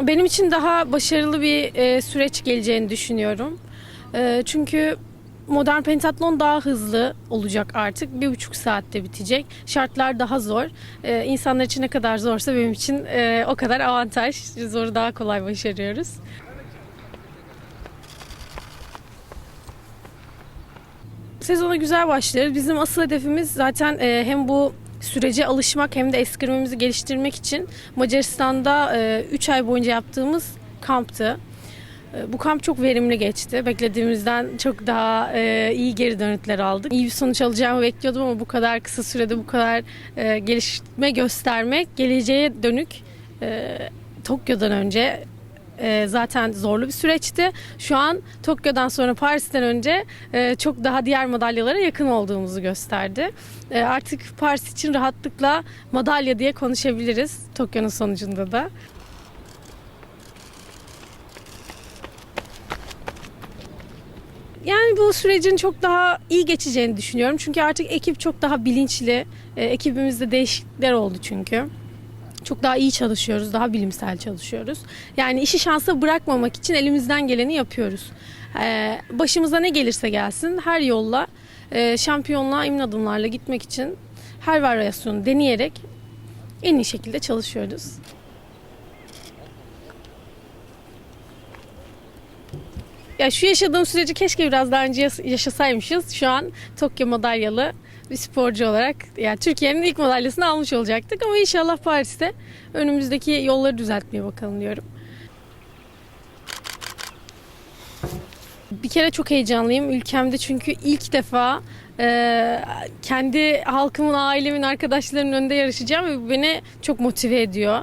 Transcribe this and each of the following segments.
Benim için daha başarılı bir e, süreç geleceğini düşünüyorum. E, çünkü modern pentatlon daha hızlı olacak artık. Bir buçuk saatte bitecek. Şartlar daha zor. E, insanlar için ne kadar zorsa benim için e, o kadar avantaj. Zoru daha kolay başarıyoruz. Sezona güzel başlarız. Bizim asıl hedefimiz zaten e, hem bu sürece alışmak hem de eskrimimizi geliştirmek için Macaristan'da 3 ay boyunca yaptığımız kamptı. Bu kamp çok verimli geçti. Beklediğimizden çok daha e, iyi geri dönütler aldık. İyi bir sonuç alacağımı bekliyordum ama bu kadar kısa sürede bu kadar e, gelişme göstermek geleceğe dönük e, Tokyo'dan önce e, zaten zorlu bir süreçti. Şu an Tokyo'dan sonra Paris'ten önce e, çok daha diğer madalyalara yakın olduğumuzu gösterdi. E, artık Paris için rahatlıkla madalya diye konuşabiliriz Tokyo'nun sonucunda da. Yani bu sürecin çok daha iyi geçeceğini düşünüyorum. Çünkü artık ekip çok daha bilinçli. E, ekibimizde değişiklikler oldu çünkü. Çok daha iyi çalışıyoruz, daha bilimsel çalışıyoruz. Yani işi şansa bırakmamak için elimizden geleni yapıyoruz. E, başımıza ne gelirse gelsin her yolla e, şampiyonluğa emin adımlarla gitmek için her varyasyonu deneyerek en iyi şekilde çalışıyoruz. Ya şu yaşadığım süreci keşke biraz daha önce yaşasaymışız. Şu an Tokyo madalyalı bir sporcu olarak yani Türkiye'nin ilk madalyasını almış olacaktık ama inşallah Paris'te önümüzdeki yolları düzeltmeye bakalım diyorum. Bir kere çok heyecanlıyım ülkemde çünkü ilk defa e, kendi halkımın, ailemin, arkadaşlarımın önünde yarışacağım ve bu beni çok motive ediyor.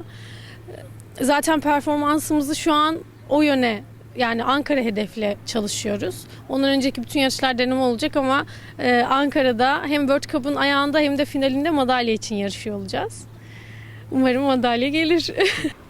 Zaten performansımızı şu an o yöne yani Ankara hedefle çalışıyoruz. Ondan önceki bütün yarışlar deneme olacak ama e, Ankara'da hem World Cup'ın ayağında hem de finalinde madalya için yarışıyor olacağız. Umarım madalya gelir.